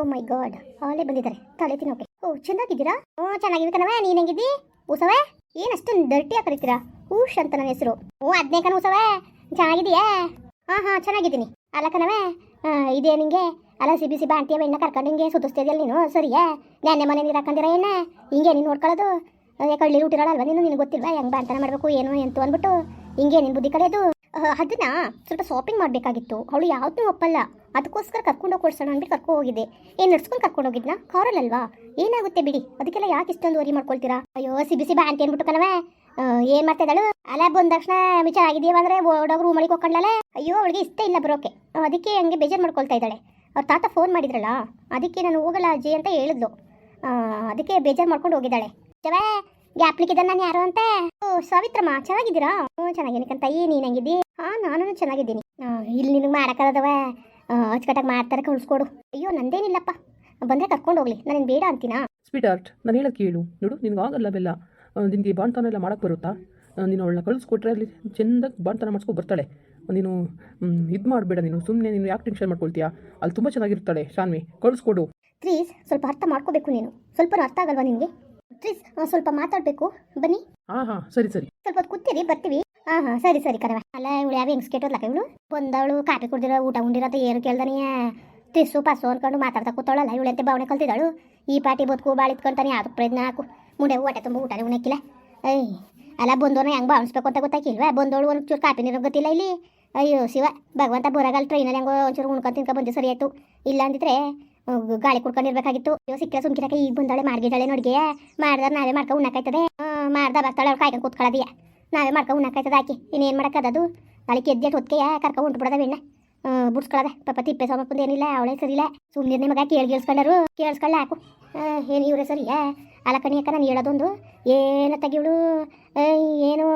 ಓ ಮೈ god ಆಲೇ ಬಂದಿದ್ದಾರೆ. ತಲೆ ತಿನ್ನೋಕೆ. ಓ ಚೆನ್ನಾಗಿದ್ದೀರಾ ಓ ಚೆನ್ನಾಗಿವಿ ಕಣವ ನೀನ್ ಹೆಂಗಿದ್ದಿ? ಉಸವೇ ಏನಷ್ಟು ಡರ್ಟಿ ಡರ್ಟಿಯಾಗಿ ಕರಿತೀರಾ? ಊಷ್ ಅಂತ ನನ್ನ ಹೆಸರು. ಓ, ಅದ್ನೇ ಕಣ ಉಸವೇ ಚೆನ್ನಾಗಿದೆಯಾ ಹಾಂ ಹಾಂ, ಚೆನ್ನಾಗಿದ್ದೀನಿ. ಅಲ್ಲ ಕಣವೇ ಇದೇ ನಿಂಗೆ? ಅಲ್ಲ, ಸಿ ಬಿ ಸಿ ಬಾಂಟಿಯ ಎಣ್ಣೆ ಕರ್ಕೊಂಡು ಹಿಂಗೆ ಸುತ್ತಿಸ್ತಿದ್ಯಲ್ಲ ನೀನು? ಸರಿಯಾ? ನೆನ್ನೆ ಮನೆ ನೀರು ಹಾಕೊಂಡಿರ ಏನ? ಹಿಂಗೆ ನೀನು ನೋಡ್ಕೊಳ್ಳೋದು? ಹಳ್ಳಿ ಹುಟ್ಟಿರೋಳಲ್ವ ನೀನು? ನಿನಗೆ ಗೊತ್ತಿಲ್ವಾ? ಹೆಂಗೆ ಬಾಂತನ ಮಾಡಬೇಕು, ಏನು ಎಂತು ಅಂದ್ಬಿಟ್ಟು? ಹಿಂಗೆ ನಿನ್ನ ಬುದ್ಧಿ ಕಳೆಯೋದು ಅದನ್ನ ಸ್ವಲ್ಪ ಶಾಪಿಂಗ್ ಮಾಡಬೇಕಾಗಿತ್ತು. ಅವಳು ಯಾವ್ದೂ ಒಪ್ಪಲ್ಲ. ಅದಕ್ಕೋಸ್ಕರ ಕರ್ಕೊಂಡು ಕೊಡ್ಸೋಣ ಅಂದ್ಬಿಟ್ಟು ಕರ್ಕೊ ಹೋಗಿದ್ದೆ. ಏನು ನಡ್ಸ್ಕೊಂಡು ಕರ್ಕೊಂಡು ಹೋಗಿದ್ನ? ಕಾರಲ್ಲಲ್ವಾ ಏನಾಗುತ್ತೆ ಬಿಡಿ? ಅದಕ್ಕೆಲ್ಲ ಯಾಕೆ ಇಷ್ಟೊಂದು ವರಿ ಮಾಡ್ಕೊಳ್ತೀರಾ? ಅಯ್ಯೋ ಸಿ ಬಿ ಸಿ ಅಂತ ಅಂದ್ಬಿಟ್ಟು ಏನ್ ಮಾಡ್ತಾ ಇದ್ದಾಳು? ಅಲ್ಲ ಬಂದ ತಕ್ಷಣ ವಿಚಾರ ಆಗಿದೀವ ಅಂದ್ರೆ ಓಡೋಗಿ ಮಳಿಗೆ ಹೋಗ್ಕೊಂಡ್ಲಲ್ಲ ಅಯ್ಯೋ, ಅವಳಿಗೆ ಇಷ್ಟ ಇಲ್ಲ ಬರೋಕೆ. ಅದಕ್ಕೆ ಹಂಗೆ ಬೇಜಾರು ಮಾಡ್ಕೊಳ್ತಾ ಇದ್ದಾಳೆ. ಅವ್ರ ತಾತ ಫೋನ್ ಮಾಡಿದ್ರಲ್ಲ, ಅದಕ್ಕೆ ನಾನು ಹೋಗಲ್ಲ ಅಜ್ಜಿ ಅಂತ ಹೇಳಿದ್ಲು. ಅದಕ್ಕೆ ಬೇಜಾರು ಮಾಡ್ಕೊಂಡು ಹೋಗಿದ್ದಾಳೆ. ಜವೇ ಗ್ಯಾಪ್ಲಿಕ್ಕಿದ್ದ ನಾನು ಯಾರು ಅಂತ? ಓ, ಸಾವಿತ್ರಮ್ಮ, ಚೆನ್ನಾಗಿದ್ದೀರಾ? ಹ್ಞೂ ಚೆನ್ನಾಗಿದ್ದೀನಿ ಕಂತಯ್ಯ ನೀನಾಗಿದ್ದಿ ಹಾ ನಾನು ಚೆನ್ನಾಗಿದ್ದೀನಿ. ಇಲ್ಲಿ ನಿನಗೆ ಮಾಡೋಕ್ಕದವ ಅಚ್ಚುಕಟ್ಟಾಗಿ ಮಾಡ್ತಾರೆ ಕಳಿಸ್ಕೊಡು ಅಯ್ಯೋ ನಂದೇನಿಲ್ಲಪ್ಪ. ಬಂದರೆ ಕರ್ಕೊಂಡು ಹೋಗ್ಲಿ. ನಾನು ಬೇಡ ಅಂತೀನಾ? ಸ್ವೀಟ್ ಆರ್ಟ್ ನಾನು ಹೇಳಕ್ಕೆ ಕೇಳು. ನೋಡು ನಿನಗೆ ಆಗಲ್ಲ ಬೆಲ್ಲ. ನಿನಗೆ ಬಾಣ್ತನ ಎಲ್ಲ ಮಾಡಕ್ಕೆ ಬರುತ್ತಾ ನೀನು ಅವಳನ್ನ ಕಳಿಸ್ಕೊಟ್ರೆ ಅಲ್ಲಿ ಚೆಂದಾಗಿ ಬಾಣ್ತನ ಮಾಡಿಸ್ಕೊ ಬರ್ತಾಳೆ. ನೀನು ಇದು ಮಾಡಬೇಡ ನೀನು. ಸುಮ್ಮನೆ ನೀನು ಯಾಕೆ ಟೆನ್ಷನ್ ಮಾಡ್ಕೊಳ್ತೀಯಾ? ಅಲ್ಲಿ ತುಂಬ ಚೆನ್ನಾಗಿರ್ತಾಳೆ ಶಾನ್ವಿ. ಕಳಿಸ್ಕೊಡು. ಪ್ಲೀಸ್ ಸ್ವಲ್ಪ ಅರ್ಥ ಮಾಡ್ಕೋಬೇಕು ನೀನು. ಸ್ವಲ್ಪ ಅರ್ಥ ಆಗಲ್ವಾ ನಿನಗೆ? ಪ್ಲೀಸ್ ಸ್ವಲ್ಪ ಮಾತಾಡಬೇಕು. ಬನ್ನಿ. ಹಾಂ ಹಾಂ ಸರಿ ಸರಿ. ಸ್ವಲ್ಪ ಹೊತ್ತು ಕೂತೀರಿ ಬರ್ತೀವಿ. ಹಾಂ ಹಾಂ, ಸರಿ ಸರಿ ಕರವ ಅಲ್ಲ ಇವಳು ಯಾವ ಹೆಂಗ್ಸ್ ಕೆಟ್ಟೋದ್ಲಕ್ಕ ಇವಳು? ಬಂದವಳು ಕಾಫಿ ಕುಡ್ದಿರ, ಊಟ ಉಂಡಿರತ್ತ ಏನು ಕೇಳ್ದಾನೆ ತಿಸ್ಸು, ಪಸ್ಸು ಅನ್ಕೊಂಡು ಮಾತಾಡ್ತಾ ಕೂತಾಳಲ್ಲ ಇವಳಂತೆ ಭಾವನೆ ಕಲ್ತಿದ್ದಾಳು? ಈ ಪಾಟಿ ಬದುಕು ಬಾಳ ಇಟ್ಕೊಂತಾನೆ ಯಾವ್ದು ಪ್ರಯತ್ನ ಹಾಕು. ಮುಂಡೆ ಹೊಟ್ಟೆ ತುಂಬ ಊಟನೇ ಉಣಕ್ಕಿಲ್ಲ ಐ ಅಲ್ಲ ಬಂದೋನ ಹೆಂಗೆ ಬಾವಣಿಸ್ಬೇಕು ಅಂತ ಗೊತ್ತಾಗಿಲ್ವಾ ಬಂದವಳು ಒಂದ್ ಚೂರು ಕಾಫಿ ನೀರು ಗೊತ್ತಿಲ್ಲ ಇಲ್ಲಿ? ಅಯ್ಯೋ, ಶಿವ, ಭಗವಂತ ಬರಗಲ್ಲ ಟ್ರೈನಲ್ಲಿ ಹೆಂಗೋ ಒಂಚೂರು ಉಣ್ಕೊಂಡು ತಿನ್ಕೊ ಬಂದು, ಸರಿ ಆಯ್ತು. ಇಲ್ಲ ಅಂದಿದ್ರೆ ಗಾಳಿ ಕುಡ್ಕೊಂಡಿರ್ಬೇಕಾಗಿತ್ತು. ಇವಾಗ ಸಿಕ್ಕ ಸುಮ್ಕಿರಕ ಈಗ ಬಂದಾಳೆ ಮಾಡ್ಗಿದ್ದಾಳೆ ನೋಡಿಗೆ ಮಾಡ್ದಾರ ನಾವೇ ಮಾಡ್ಕೊಂಡು ಉಣ್ಣಕಾಯ್ತದೆ ಮಾಡ್ದ ಬರ್ತಾಳೆ ಅವ್ರು ಕಾಯ್ಕೊಂಡು ಕೂತ್ಕೊಳ್ಳೋದಿಯ ನಾವೇ ಮಾಡ್ಕೊ ಉಣ್ಣಕ್ಕಾಯ್ತದ ಹಾಕಿ ಇನ್ನೇನು ಮಾಡೋಕ್ಕದದು ನಾಳೆಗೆ ಎದ್ದೆಟ್ ಹೊತ್ಕೆಯ? ಕರ್ಕೊ ಉಂಟು ಬಿಡದ ಬೆಣ್ಣ. ಬುಡ್ಸ್ಕೊಳ್ಳೋದೆ ಪಾಪ ತಿಪ್ಪೆ ಸಮಪ್ಪಂದು ಏನಿಲ್ಲ, ಅವಳೇ ಸರಿಯಿಲ್ಲ ಸುಮ್ಮನೆ ನಿಮಗೆ ಕೇಳಿ ಕೇಳಿಸ್ಕೊಂಡರು. ಕೇಳಿಸ್ಕೊಳ್ಳ ಹಾಕು. ಏನು ಇವರೇ ಸರಿಯಾ ಅಲ್ಲ ಕಣಿ ಅಕ್ಕ, ನಾನು ಹೇಳೋದೊಂದು. ಏನ ತೆಗಿವಳು ಏನು?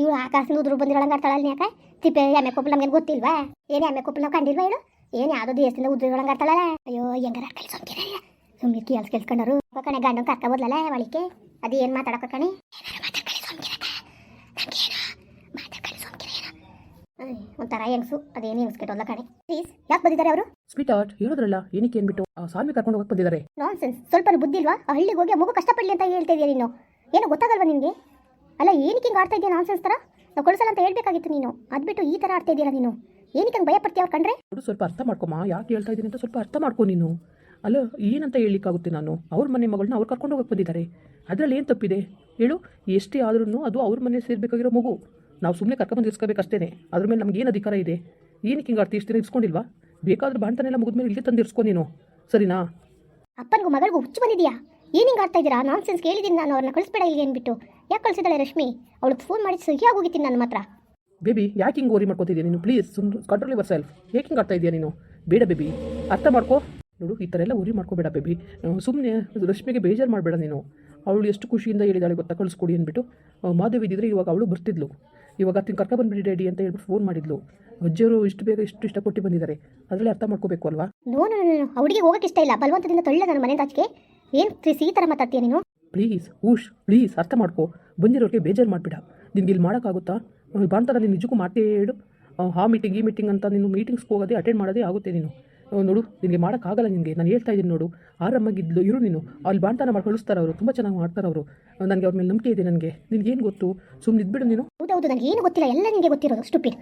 ಇವಳು ಆಕಾಶದಿಂದ ಉದುರು ಬಂದಿರೋಳಂಗೆ ಆಡ್ತಾಳಲ್ಲ ಯಾಕೆ ತಿಪ್ಪೆ ಎಮ್ಮೆ ಕೊಪ್ಪಲು ನಮ್ಗೇನು ಗೊತ್ತಿಲ್ವಾ? ಏನು ಎಮ್ಮೆ ಕೊಪ್ಪಲು ನಾವು ಕಂಡಿಲ್ವಾ ಹೇಳು ಏನು ಯಾವುದೋ ದೇಶದಿಂದ ಉದುರಿರೋಳಂಗೆ ಆಡ್ತಾಳಲ್ಲ ಅಯ್ಯೋ, ಹೆಂಗಾರ ಕೈ ಸೊಂಕಿರ ಸುಮ್ಮನೆ ಕೇಳಿಸ್ ಕಣೆ, ಗಂಡನ ಕರ್ಕ ಬದ್ಲಲ್ಲ ಒಳಿಕೆ ಅದು ಏನು ಮಾತಾಡಕ ಕಣೆ? ಒಂಥರ ಹೆಂಗ್ಸು ಅದೇನು ಹೆಂಗ್ಸ್ ಕೆಟ್ಟೋಲ್ಲ ಕಣೆ. ಪ್ಲೀಸ್ ಯಾಕೆ ಬಂದಿದ್ದಾರೆ ಅವರು? ಸ್ವೀಟ್ ಆರ್ಟ್ ಹೇಳಿದ್ರಲ್ಲ ಏನಕ್ಕೆ ಏನ್ಬಿಟ್ಟು ಆ ಸಾನ್ವಿ ಕರ್ಕೊಂಡು ಹೋಗಕ್ಕೆ ಬಂದಿದ್ದಾರೆ. ನಾನ್ ಸೆನ್ಸ್ ಸ್ವಲ್ಪ ಬುದ್ಧಿ ಇಲ್ವಾ? ಆ ಹಳ್ಳಿಗೆ ಹೋಗಿ ಆ ಮಗು ಕಷ್ಟಪಡಲಿ ಅಂತ ಹೇಳ್ತಾ ಇದೀಯ ನೀನು. ಏನೋ ಗೊತ್ತಾಗಲ್ವಾ ನಿನಗೆ? ಅಲ್ಲ ಏನಕ್ಕೆ ಹಿಂಗೆ ಆಡ್ತಾ ಇದೆಯಾ ನಾನ್ ಸೆನ್ಸ್ ಥರ? ನಾವು ಕೊಡಿಸಲ್ಲ ಅಂತ ಹೇಳ್ಬೇಕಾಗಿತ್ತು ನೀನು. ಅದ್ಬಿಟ್ಟು ಈ ಥರ ಆಡ್ತಾ ಇದೀರಾ ನೀನು. ಏನಕ್ಕೆ ಹಂಗೆ ಭಯಪಡ್ತೀಯ ಅವ್ರು ಕಂಡ್ರೆ? ನೋಡು ಸ್ವಲ್ಪ ಅರ್ಥ ಮಾಡ್ಕೊಮ್ಮ. ಯಾಕೆ ಹೇಳ್ತಾ ಇದ್ದೀನಿ ಅಂತ ಸ್ವಲ್ಪ ಅರ್ಥ ಮಾಡ್ಕೊ ನೀನು. ಅಲ್ಲ ಏನಂತ ಹೇಳಲಿಕ್ಕಾಗುತ್ತೆ ನಾನು? ಅವ್ರ ಮನೆ ಮಗಳನ್ನ ಅವ್ರು ಕರ್ಕೊಂಡು ಹೋಗಕ್ಕೆ ಬಂದಿದ್ದಾರೆ. ಅದರಲ್ಲಿ ಏನು ತಪ್ಪಿದೆ? ಹೇಳು ಎಷ್ಟೇ ಆದ್ರೂ ಅದು ಅವ್ರ ಮನೆ ಸೇರ್ಬೇಕಾಗಿರೋ ಮಗು. ನಾವು ಸುಮ್ಮನೆ ಕರ್ಕೊಂಡು ಇರ್ಸ್ಕೋಬೇಕಷ್ಟೇ ಅದ್ರ ಮೇಲೆ ನಮ್ಗೆ ಏನು ಅಧಿಕಾರ ಇದೆ? ಏನಕ್ಕೆ ಹಿಂಗೆ ಅರ್ಥ ಇಷ್ಟು ದಿನ ಬೇಕಾದ್ರೂ ಮುಗಿದ ಮುಗಿದ್ಮೇಲೆ ಇಲ್ಲಿಗೆ ತಂದು ಇರ್ಸ್ಕೊ ನೀನು. ಸರಿನಾ? ಅಪ್ಪನಿಗೂ ಮಗಳಿಗೂ ಹುಚ್ಚು ಬಂದಿದೆಯಾ? ಏನು ಹಿಂಗೆ ಆಡ್ತಾ ಇದ್ದೀರಾ? ನಾನ್ ಸೆನ್ಸ್ ಕೇಳಿದ್ದೀನಿ ನಾನು ಅವ್ರನ್ನ ಕಳಿಸ್ಬೇಡ ಇಲ್ಲಿ ಅಂದ್ಬಿಟ್ಟು. ಯಾಕೆ ಕಳಿಸಿದಾಳೆ ರಶ್ಮಿ? ಅವಳು ಫೋನ್ ಮಾಡಿ ಸಹಿಯಾಗಿ ಹೋಗಿದ್ದೀನಿ ನನ್ನ ಮಾತ್ರ ಬೇಬಿ ಯಾಕೆ ಹಿಂಗೆ ಓರಿ ಮಾಡ್ಕೋತಿದ್ಯಾ ನೀನು? ಪ್ಲೀಸ್ ಸುಮ್ ಕಂಟ್ರೋಲ್ ಯುವರ್ ಸೆಲ್ಫ್ ಯಾಕೆ ಹಿಂಗೆ ಆಡ್ತಾ ಇದೆಯಾ ನೀನು? ಬೇಡ ಬೇಬಿ. ಅರ್ಥ ಮಾಡ್ಕೋ. ನೋಡು ಈ ಥರ ಎಲ್ಲ ಉರಿ ಮಾಡ್ಕೋಬೇಡ ಬೇಬಿ. ಸುಮ್ಮನೆ ರಶ್ಮಿಗೆ ಬೇಜಾರು ಮಾಡಬೇಡ ನೀನು. ಅವಳು ಎಷ್ಟು ಖುಷಿಯಿಂದ ಹೇಳಿದಾಳೆ ಗೊತ್ತಾ? ಕಳಿಸ್ಕೊಡಿ ಅಂದ್ಬಿಟ್ಟು. ಮಾಧವಿ ಇದ್ದಿದ್ರೆ ಇವಾಗ ಅವಳು ಬರ್ತಿದ್ಲು. ಇವಾಗ ತಿನ್ ಕರ್ಕ ಬಂದ್ಬಿಡಿ ಡ್ಯಾಡಿ ಅಂತ ಹೇಳ್ಬಿಟ್ಟು ಫೋನ್ ಮಾಡಿದ್ಲು. ಅಜ್ಜಿಯವರು ಇಷ್ಟು ಬೇಗ ಇಷ್ಟು ಇಷ್ಟ ಕೊಟ್ಟು ಬಂದಿದ್ದಾರೆ. ಅದರಲ್ಲಿ ಅರ್ಥ ಮಾಡ್ಕೋಬೇಕು ಅಲ್ವಾ? ನೋ ನೋ ನೋ ಅವಳಿಗೆ ಹೋಗಕ್ಕೆ ಇಷ್ಟ ಇಲ್ಲ. ಬಲವಂತದಿಂದ ತಳ್ಳ ನನ್ನ ಮನೆ ಆಚೆಗೆ ಏನು ಈ ಥರ ಮಾತಾಡ್ತೀಯ ನೀನು? ಪ್ಲೀಸ್ ಊಶ್ ಪ್ಲೀಸ್ ಅರ್ಥ ಮಾಡ್ಕೋ. ಬಂದಿರೋರಿಗೆ ಬೇಜಾರು ಮಾಡಿಬಿಡ. ನಿನ್ಗೆ ಇಲ್ಲಿ ಮಾಡೋಕ್ಕಾಗುತ್ತಾ? ಬಾಂತರ ನೀನು ನಿಜಕ್ಕೂ ಮಾತೇ ಹೇಳು. ಆ, ಮೀಟಿಂಗ್ ಈ ಮೀಟಿಂಗ್ ಅಂತ ನೀನು ಮೀಟಿಂಗ್ಸ್ಗೆ ಹೋಗೋದೇ ಅಟೆಂಡ್ ಮಾಡೋದೇ ಆಗುತ್ತೆ ನೀನು. ನೋಡು ನಿನಗೆ ಮಾಡೋಕ್ಕಾಗಲ್ಲ ನಿನಗೆ. ನಾನು ಹೇಳ್ತಾ ಇದ್ದೀನಿ ನೋಡು. ಆರಾಮಾಗಿದ್ಲು ಇರು ನೀನು. ಅಲ್ಲಿ ಬಾಣ್ತಾನ ಮಾಡಿ ಕಳಿಸ್ತಾರೆ ಅವರು ತುಂಬ ಚೆನ್ನಾಗಿ ಮಾಡ್ತಾರೆ ಅವರು. ನನಗೆ ಅವ್ರ ಮೇಲೆ ನಂಬಿಕೆ ಇದೆ ನನಗೆ. ನಿನಗೇನು ಗೊತ್ತು? ಸುಮ್ಮನೆ ಇದ್ಬಿಡು ನೀನು. ಹೌದೌದು ನನಗೆ ಏನು ಗೊತ್ತಿಲ್ಲ. ಎಲ್ಲ ನಿನಗೆ ಗೊತ್ತಿರೋದು ಸ್ಟುಪಿಡ್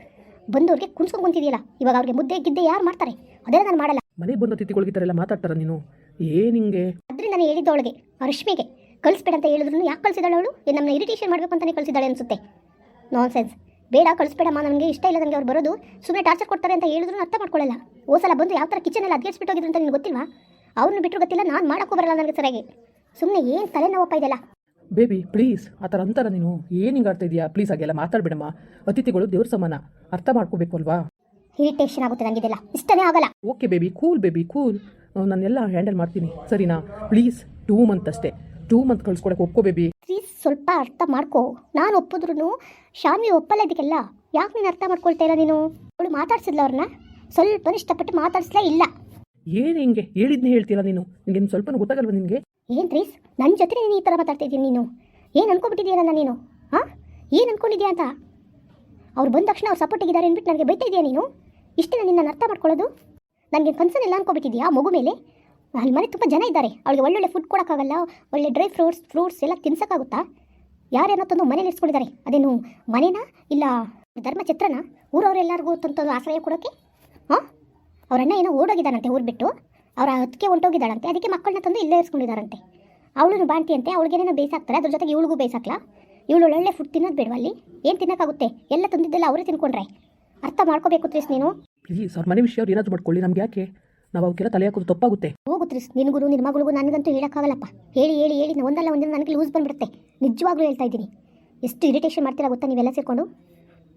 ಬಂದವ್ರಿಗೆ ಕುಣಿಸ್ಕೊಂಡ್ಕೊಂತಿದೆಯಲ್ಲ ಇವಾಗ ಅವ್ರಿಗೆ ಮುದ್ದೆ ಗಿದ್ದೆ ಯಾರು ಮಾಡ್ತಾರೆ? ಅದೆಲ್ಲ ನಾನು ಮಾಡಲ್ಲ. ಮನೆಗೆ ಬಂದ ಎಲ್ಲ ಮಾತಾಡ್ತಾರ ನೀನು. ಏನು ಹಿಂಗೆ ಆದ್ರೆ ನಾನು ಹೇಳಿದ್ದು ಅವಳಿಗೆ ರಶ್ಮಿಗೆ ಕಳಿಸ್ಬೇಡ ಅಂತ ಹೇಳಿದ್ರು ಯಾಕೆ ಕಳಿಸಿದಾಳೆ ಅವಳು? ನಮ್ಮನ್ನ ಇರಿಟೇಷನ್ ಮಾಡಬೇಕು ಅಂತಲೇ ಕಳಿಸಿದಾಳೆ ಅನಿಸುತ್ತೆ. ನಾನ್ ಸೆನ್ಸ್ ಬೇಡ ಕಳಿಸ್ಬೇಡಮ್ಮ ನನಗೆ ಇಷ್ಟ ಇಲ್ಲ ನನಗೆ ಅವ್ರು ಬರೋದು. ಸುಮ್ಮನೆ ಟಾರ್ಚರ್ ಕೊಡ್ತಾರೆ ಅಂತ ಹೇಳಿದ್ರು ಅರ್ಥ ಮಾಡ್ಕೊಳ್ಳಲ್ಲ. ಓ ಸಲ ಬಂದು ಯಾವ ಥರ ಕಿಚನಲ್ಲಿ ಅದ್ಗೆಸ್ಬಿಟ್ಟು ಹೋಗಿದ್ರು ಅಂತ ನಿನಗೆ ಗೊತ್ತಿಲ್ವಾ? ಅವ್ರನ್ನ ಬಿಟ್ಟರು ಗೊತ್ತಿಲ್ಲ ನಾನು ಮಾಡೋಕ್ಕೂ ಬರಲ್ಲ ನನಗೆ ಸರಿಯಾಗಿ. ಸುಮ್ಮನೆ ಏನು ತಲೆನೋವಪ್ಪ ಇದೆಲ್ಲ? ಬೇಬಿ ಪ್ಲೀಸ್ ಆ ಥರ ಅಂತಾರ ನೀನು. ಏನು ಹಿಂಗೆ ಆಡ್ತಾ ಇದೆಯಾ? ಪ್ಲೀಸ್ ಹಾಗೆಲ್ಲ ಮಾತಾಡ್ಬೇಡಮ್ಮ. ಅತಿಥಿಗಳು ದೇವ್ರ ಸಮಾನ. ಅರ್ಥ ಮಾಡ್ಕೋಬೇಕು ಅಲ್ವಾ? ಇರಿಟೇಷನ್ ಆಗುತ್ತೆ ನನಗಿದೆಲ್ಲ ಇಷ್ಟನೇ ಆಗಲ್ಲ. Okay baby cool baby cool ನಾನೆಲ್ಲ ಹ್ಯಾಂಡಲ್ ಮಾಡ್ತೀನಿ. ಸರಿನಾ? ಪ್ಲೀಸ್ ಟೂ ಮಂತ್ ಅಷ್ಟೇ. ಟೂ ಮಂತ್ ಕಳ್ಸ್ಕೊಡಕ್ಕೆ ಒಪ್ಕೋ ಬೇಬಿ ಸ್ವಲ್ಪ ಅರ್ಥ ಮಾಡ್ಕೋ. ನಾನು ಒಪ್ಪಿದ್ರು ಶಾಮಿ ಒಪ್ಪಲ್ಲ ಇದಕ್ಕೆಲ್ಲ ಯಾಕೆ ನೀನು ಅರ್ಥ ಮಾಡ್ಕೊಳ್ತಾ ಇಲ್ಲ ನೀನು? ಅವಳು ಮಾತಾಡ್ಸಿದ್ಲ ಅವ್ರನ್ನ ಸ್ವಲ್ಪ ಇಷ್ಟಪಟ್ಟು ಮಾತಾಡ್ಸ್ಲೇ ಇಲ್ಲ. ಏನು ಹಿಂಗೆ? ಹೇಳಿದ್ನ ಹೇಳ್ತೀರಾ ನೀನು? ನಿಮ್ಗೆ ಸ್ವಲ್ಪ ಗೊತ್ತಾಗಲ್ವ ನಿನಗೆ? ಏನ್ ಪ್ಲೀಸ್ ನನ್ನ ಜೊತೆ ನೀನು ಈ ಥರ ಮಾತಾಡ್ತಿದ್ದೀನಿ ನೀನು? ಏನು ಅನ್ಕೊಬಿಟ್ಟಿದ್ಯಾ ನನ್ನ ನೀನು? ಹಾಂ ಏನು ಅನ್ಕೊಂಡಿದ್ಯಾ ಅಂತ? ಅವ್ರು ಬಂದ ತಕ್ಷಣ ಅವ್ರು ಸಪೋರ್ಟ್ ಇದ್ದಾರೆ ಅಂದ್ಬಿಟ್ಟು ನನಗೆ ಬೈತಾ ಇದೆಯಾ ನೀನು? ಇಷ್ಟೇ ನಿನ್ನನ್ನು ಅರ್ಥ ಮಾಡ್ಕೊಳ್ಳೋದು? ನನಗೆ ಕನ್ಸನ್ ಇಲ್ಲ ಅನ್ಕೊಬಿಟ್ಟಿದ್ಯಾ ಮಗು ಮೇಲೆ? ಅಲ್ಲಿ ಮನೆ ತುಂಬ ಜನ ಇದ್ದಾರೆ. ಅವಳಿಗೆ ಒಳ್ಳೊಳ್ಳೆ ಫುಡ್ ಕೊಡೋಕ್ಕಾಗಲ್ಲ, ಒಳ್ಳೆ ಡ್ರೈ ಫ್ರೂಟ್ಸ್ ಫ್ರೂಟ್ಸ್ ಎಲ್ಲ ತಿನ್ಸೋಕ್ಕಾಗುತ್ತಾ? ಯಾರೇನೋ ತಂದು ಮನೇಲಿ ಇರಿಸ್ಕೊಂಡಿದ್ದಾರೆ? ಅದೇನು ಮನೇನಾ ಇಲ್ಲ ಧರ್ಮಛತ್ರನ ಊರವರೆಲ್ಲರಿಗೂ ತಂದು ಆಶ್ರಯ ಕೊಡೋಕ್ಕೆ ಹಾಂ? ಅವರಣ್ಣ ಏನೋ ಓಡೋಗಿದ್ದಾನಂತೆ ಊರು ಬಿಟ್ಟು ಅವರ ಹೊತ್ತಿಗೆ ಹೊಂಟೋಗಿದ್ದಾಳಂತೆ. ಅದಕ್ಕೆ ಮಕ್ಕಳನ್ನ ತಂದು ಇಲ್ಲೇ ಇರಿಸ್ಕೊಂಡಿದ್ದಾರಂತೆ. ಅವಳು ಬಾಣ್ತಿಯಂತೆ ಅಂತೆ ಅವಳಿಗೇನೇನೋ ಬೇಯಿಸಾಕ್ತಾರೆ ಅದ್ರ ಜೊತೆಗೆ ಇವಳಿಗೂ ಬೇಯಿಸಾಕ್ಲಾ ಇವಳು ಒಳ್ಳೆ ಫುಡ್ ತಿನ್ನೋದು ಬೇಡವಲ್ಲಿ? ಏನು ತಿನ್ನೋಕ್ಕಾಗುತ್ತೆ? ಎಲ್ಲ ತಂದಿದ್ದೆಲ್ಲ ಅವರೇ ತಿನ್ಕೊಂಡ್ರೆ? ಅರ್ಥ ಮಾಡ್ಕೋಬೇಕು ತ್ರೀಸ್ ನೀನು. ಪ್ಲೀಸ್ ಅವ್ರ ಮನೆ ವಿಷಯ ಅವ್ರು ಏನಾದರೂ ಮಾಡ್ಕೊಳ್ಳಿ ನಮ್ಗೆ ಯಾಕೆ ನಾವು ಅವಕ್ಕೆಲ್ಲ ತಲೆ ಹಾಕೋದು ತಪ್ಪಾಗುತ್ತೆ. ಹೋಗು ತ್ರಿಸ್ ನಿನಗುರು ನಿನ್ನ ಮಗಳಿಗೂ ನನಗಂತೂ ಹೇಳೋಕ್ಕಾಗಲ್ಲಪ್ಪ. ಹೇಳಿ ಹೇಳಿ ಹೇಳಿ ನಾ ಒಂದಲ್ಲ ಒಂದಿನ ನನಗೆ ಲೂಸ್ ಬಂದ್ಬಿಡುತ್ತೆ. ನಿಜವಾಗ್ಲೂ ಹೇಳ್ತಾ ಇದ್ದೀನಿ. ಎಷ್ಟು ಇರಿಟೇಷನ್ ಮಾಡ್ತೀರಾ ಗೊತ್ತಾ ನೀವೆಲ್ಲ ಸೇರ್ಕೊಂಡು?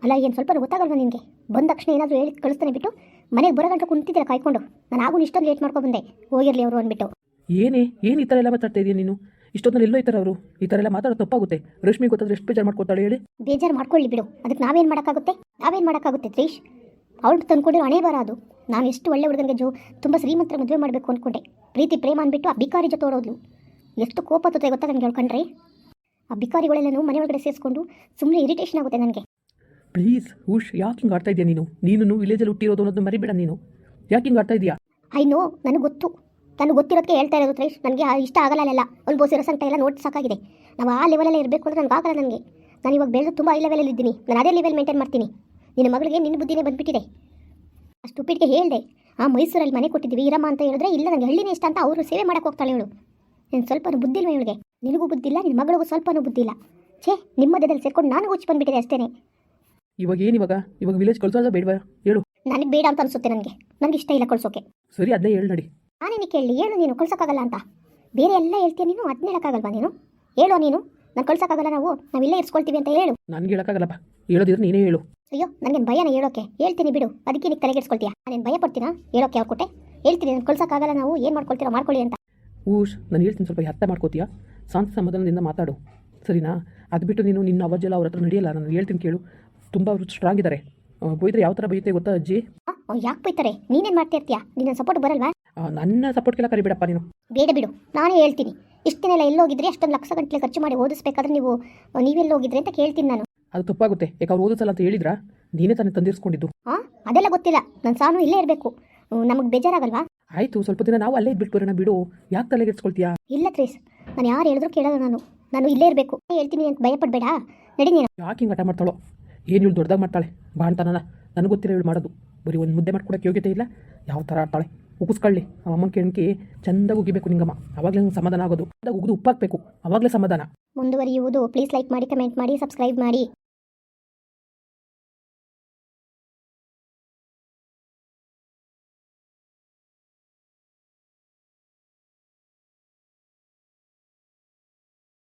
ಅಲ್ಲ ಏನು ಸ್ವಲ್ಪ ಗೊತ್ತಾಗಲ್ವಾ ನಿನಗೆ? ಬಂದ ತಕ್ಷಣ ಏನಾದರೂ ಹೇಳಿ ಕಳಿಸ್ತಾನೆ ಬಿಟ್ಟು ಮನೆಗೆ ಬರೋ ಗಂಟೆ ಕುಂತಿದ್ದೀರಾ ಕಾಯ್ಕೊಂಡು? ನಾನು ಆಗು ಇಷ್ಟೊಂದು ಲೇಟ್ ಮಾಡ್ಕೊಂಡು ಬಂದೆ. ಹೋಗಿರಲಿ ಅವರು ಅಂದ್ಬಿಟ್ಟು. ಏನೇ ಏನು ಈ ಥರ ಎಲ್ಲ ಮಾತಾಡ್ತಾ ಇದೀಯ ನೀನು? ಇಷ್ಟೊತ್ತಲ್ಲಿ ಎಲ್ಲೋ ಇದ್ದಾರೆ ಅವರು. ಈ ಥರ ಎಲ್ಲ ಮಾತಾಡೋದು ತಪ್ಪಾಗುತ್ತೆ. ರಶ್ಮಿ ಗೊತ್ತಾದ್ರೆ ಎಷ್ಟು ಬೇಜಾರು ಮಾಡ್ಕೊತಾಳೆ ಹೇಳಿ. ಬೇಜಾರು ಮಾಡ್ಕೊಳ್ಳಿ ಬಿಡು. ಅದಕ್ಕೆ ನಾವೇನು ಮಾಡೋಕ್ಕಾಗುತ್ತೆ? ನಾವೇನು ಮಾಡೋಕ್ಕಾಗುತ್ತೆ ತ್ರೀಶ್? ಅವಳು ತಂದ್ಕೊಂಡಿರೋ ಹಣೆ ಬರ ಅದು? ನಾನು ಎಷ್ಟು ಒಳ್ಳೆ ಹುಡುಗನಿಗೆ ಜೋ ತುಂಬ ಶ್ರೀಮಂತರ ಮದುವೆ ಮಾಡಬೇಕು ಅಂದ್ಕೊಂಡೆ ಪ್ರೀತಿ ಪ್ರೇಮ ಅಂದ್ಬಿಟ್ಟು ಆ ಬಿಕಾರಿ ಜೊತೆ ಓಡೋದ್ಲು. ಎಷ್ಟು ಕೋಪ ತೋತೆ ಗೊತ್ತಾ ನನಗೆ ಹೇಳ್ಕೊಂಡ್ರೆ ಆ ಬಿಕಾರಿಗಳೆಲ್ಲನೂ ಮನೆ ಒಳಗಡೆ ಸೇರಿಸ್ಕೊಂಡು ಸುಮ್ಮನೆ ಇರಿಟೇಷನ್ ಆಗುತ್ತೆ ನನಗೆ. ಪ್ಲೀಸ್ ಹುಷ್ ಯಾಕೆ ಹಿಂಗೆ ಆಡ್ತಾ ಇದೆಯಾ ನೀನು? ನೀನು ವಿಲೇಜಲ್ಲಿ ಹುಟ್ಟಿರೋದು ಅನ್ನೋದು ಮರಿಬೇಡ ನೀನು. ಯಾಕೆ ಹಿಂಗೆ ಆಡ್ತಾ ಇದೆಯಾ? ಐ ನೋ ನನಗೆ ಗೊತ್ತು. ನನಗೆ ಗೊತ್ತಿರೋದಕ್ಕೆ ಹೇಳ್ತಾ ಇರೋದು ತ್ರೇಶ್. ನನಗೆ ಇಷ್ಟ ಆಗಲ್ಲ ಅಲ್ಲೆಲ್ಲ. ಅನುಭವಿಸಿರೋ ಸಂಕಟ ಎಲ್ಲ ನೋಡಿ ಸಾಕಾಗಿದೆ. ನಾವು ಆ ಲೆವೆಲಲ್ಲೇ ಇರಬೇಕು ಅಂದ್ರೆ ನನಗೆ ಆಗಲ್ಲ ನನಗೆ. ನಾನು ಇವಾಗ ಬೆಳೆದು ತುಂಬ ಹೈ ಲೆವೆಲಲ್ಲಿ ಇದ್ದೀನಿ ನಾನು ಅದೇ ಲೆವೆಲ್ ಮೇಂಟೈನ್ ಮಾಡ್ತೀನಿ. ನಿನ್ನ ಮಗಳಿಗೆ ನಿನ್ನ ಬುದ್ಧಿನೇ ಬಂದುಬಿಟ್ಟಿದೆ. ಅಷ್ಟು ಉಪ್ಪಿಟ್ಟಿಗೆ ಹೇಳಿದೆ ಆ ಮೈಸೂರಲ್ಲಿ ಮನೆ ಕೊಟ್ಟಿದ್ದೀವಿ ಇರಮ್ಮ ಅಂತ ಹೇಳಿದ್ರೆ ಇಲ್ಲ ನನಗೆ ಹಳ್ಳಿನೇ ಇಷ್ಟ ಅಂತ ಅವರು ಸೇವೆ ಮಾಡಕ್ಕೆ ಹೋಗ್ತಾಳೆ ಇವಳು. ನೀನು ಸ್ವಲ್ಪ ಬುದ್ಧಿ ಇಲ್ಲ ಇವಳಿಗೆ? ನಿನಗೂ ಬುದ್ಧಿಲ್ಲ ನಿನ್ನ ಮಗಳಿಗೂ ಸ್ವಲ್ಪನೂ ಬುದ್ಧಿಲ್ಲ ಛೇ ನಿಮ್ಮ ಮಧ್ಯದಲ್ಲಿ ಸೇರ್ಕೊಂಡು ನಾನು ಹುಚ್ಚು ಬಂದುಬಿಟ್ಟಿದೆ ಅಷ್ಟೇನೆ. ಇವಾಗ ಏನು ಇವಾಗ? ಇವಾಗ ವಿಲೇಜ್ ಕಳ್ಸೋದ ಬೇಡವಾ? ಹೇಳು. ನನಗೆ ಬೇಡ ಅಂತ ಅನಿಸುತ್ತೆ ನನಗೆ. ನನಗೆ ಇಷ್ಟ ಇಲ್ಲ ಕಳ್ಸೋಕೆ. ಸರಿ ಅದನ್ನೇ ಹೇಳಿ ನಡಿ. ನಾನೇನು ಕೇಳಿ ಹೇಳು ನೀನು ಕಳ್ಸೋಕ್ಕಾಗಲ್ಲ ಅಂತ. ಬೇರೆ ಎಲ್ಲ ಹೇಳ್ತೀಯ ನೀನು? ಅದನ್ನ ಹೇಳೋಕ್ಕಾಗಲ್ವಾ ನೀನು? ಹೇಳೋ ನೀನು? ನಾನು ಕಳ್ಸೋಕ್ಕಾಗಲ್ಲ ನಾವು ಇಲ್ಲೇ ಇರ್ಸ್ಕೊಳ್ತೀವಿ ಅಂತ ಹೇಳು. ನನಗೆ ಹೇಳೋಕ್ಕಾಗಲ್ಲಪ್ಪ. ಹೇಳೋದಿದ್ರೆ ನೀನೇ ಹೇಳು. ಅಯ್ಯೋ ನನಗೆ ಭಯನ ಹೇಳೋಕೆ. ಹೇಳ್ತೀನಿ ಬಿಡು ಅದಕ್ಕೆ ನೀನು ತಲೆಗೆಡ್ಸ್ಕೊಳ್ತೀಯ. ನಾನೇನು ಭಯ ಪಡ್ತೀನಾ ಹೇಳೋಕೆ ಅವ್ರು ಕೊಟ್ಟೆ ಹೇಳ್ತೀನಿ ನಾನು ಕಳ್ಸೋಕ್ಕಾಗಲ್ಲ ನಾವು ಏನು ಮಾಡ್ಕೊಳ್ತೀರೋ ಮಾಡ್ಕೊಳ್ಳಿ ಅಂತ. ಊಶ್ ನಾನು ಹೇಳ್ತೀನಿ ಸ್ವಲ್ಪ ಅರ್ಥ ಮಾಡ್ಕೋತೀಯಾ? ಶಾಂತ ಸಮಾಧಾನದಿಂದ ಮಾತಾಡು. ಸರಿನಾ? ಅದು ಬಿಟ್ಟು ನೀನು ನಿನ್ನ ಅವಜ್ಜೆಲ್ಲ ಅವ್ರ ಹತ್ರ ನಡೆಯಲ್ಲ ನಾನು ಹೇಳ್ತೀನಿ ಕೇಳು. ತುಂಬ ಅವರು ಸ್ಟ್ರಾಂಗ್ ಇದ್ದಾರೆ ಬೈದ್ರೆ ಯಾವ ಥರ ಬೈಯುತ್ತೆ ಗೊತ್ತಾ ಅಜ್ಜಿ? ಯಾಕೆ ಬೈತಾರೆ? ನೀನೇನು ಮಾಡ್ತಾ ಇರ್ತೀಯ? ನಿನ್ನ ಸಪೋರ್ಟ್ ಬರಲ್ವಾ? ನನ್ನ ನನ್ನ ಸಪೋರ್ಟ್ಗೆಲ್ಲ ಕರಿಬೇಡಪ್ಪ ನೀನು. ಬೇಡ ಬಿಡು ನಾನೇ ಹೇಳ್ತೀನಿ. ಇಷ್ಟು ದಿನ ಎಲ್ಲ ಎಲ್ಲೋಗಿದ್ರೆ ಅಷ್ಟೊಂದು ಲಕ್ಷ ಗಂಟಲೆ ಖರ್ಚು ಮಾಡಿ ಓದಿಸ್ಬೇಕಾದ್ರೆ ನೀವು ನೀವೆಲ್ಲ ಹೋಗಿದ್ರೆ ಅಂತ ಕೇಳ್ತೀನಿ ನಾನು. ಅದು ತಪ್ಪಾಗುತ್ತೆ. ಯಾಕೆ ಅವ್ರು ಓದಿಸಲ್ಲ ಅಂತ ಹೇಳಿದ್ರಾ? ನೀನೇ ತಾನೇ ತಂದಿರಿಸ್ಕೊಂಡಿದ್ದು. ಹಾಂ ಅದೆಲ್ಲ ಗೊತ್ತಿಲ್ಲ. ನನ್ನ ಸಾನು ಇಲ್ಲೇ ಇರಬೇಕು. ನಮಗೆ ಬೇಜಾರಾಗಲ್ವಾ? ಆಯಿತು ಸ್ವಲ್ಪ ದಿನ ನಾವು ಅಲ್ಲೇ ಇದ್ಬಿಟ್ಟು ಬರೋಣ ಬಿಡು. ಯಾಕೆ ತಲೆಗೆಡ್ಸ್ಕೊಳ್ತೀಯಾ ಇಲ್ಲ ತ್ರೇಸ್. ನಾನು ಯಾರು ಹೇಳಿದ್ರು ಕೇಳಲ್ಲ ನಾನು. ನಾನು ಇಲ್ಲೇ ಇರಬೇಕು. ಹೇಳ್ತೀನಿ ಅಂತ ಭಯಪಡಬೇಡ. ನಡಿ ನೀನು. ಯಾಕೆ ಹಿಂಗೆ ಹಠ ಮಾಡ್ತಾಳೋ? ಏನು ಇವಳು ದೊಡ್ಡದಾಗಿ ಮಾಡ್ತಾಳೆ? ಬಾ ಅಂತಾನ ನನಗೆ ಗೊತ್ತಿಲ್ಲ ಇವಳು ಮಾಡೋದು. ಬರೀ ಒಂದು ಮುದ್ದೆ ಮಾಡ್ಕೊಡೋಕೆ ಯೋಗ್ಯತೆ ಇಲ್ಲ. ಯಾವ ಥರ ಆಡ್ತಾಳೆ? ಉಗಿಸ್ಕೊಳ್ಳಿ. ಆ ಅಮ್ಮನ ಕೆಣಕಿ ಚೆಂದಾಗಿ ಉಗಿಬೇಕು ನಿಂಗಮ್ಮ. ಅವಾಗಲೇ ನಂಗೆ ಸಮಾಧಾನ ಆಗೋದು. ಅದಾಗ ಉಗಿದು ಉಪ್ಪಾಕಬೇಕು. ಅವಾಗಲೇ ಸಮಾಧಾನ. ಮುಂದುವರಿಯುವುದು. ಪ್ಲೀಸ್ ಲೈಕ್ ಮಾಡಿ ಕಮೆಂಟ್ ಮಾಡಿ ಸಬ್ಸ್ಕ್ರೈಬ್ ಮಾಡಿ.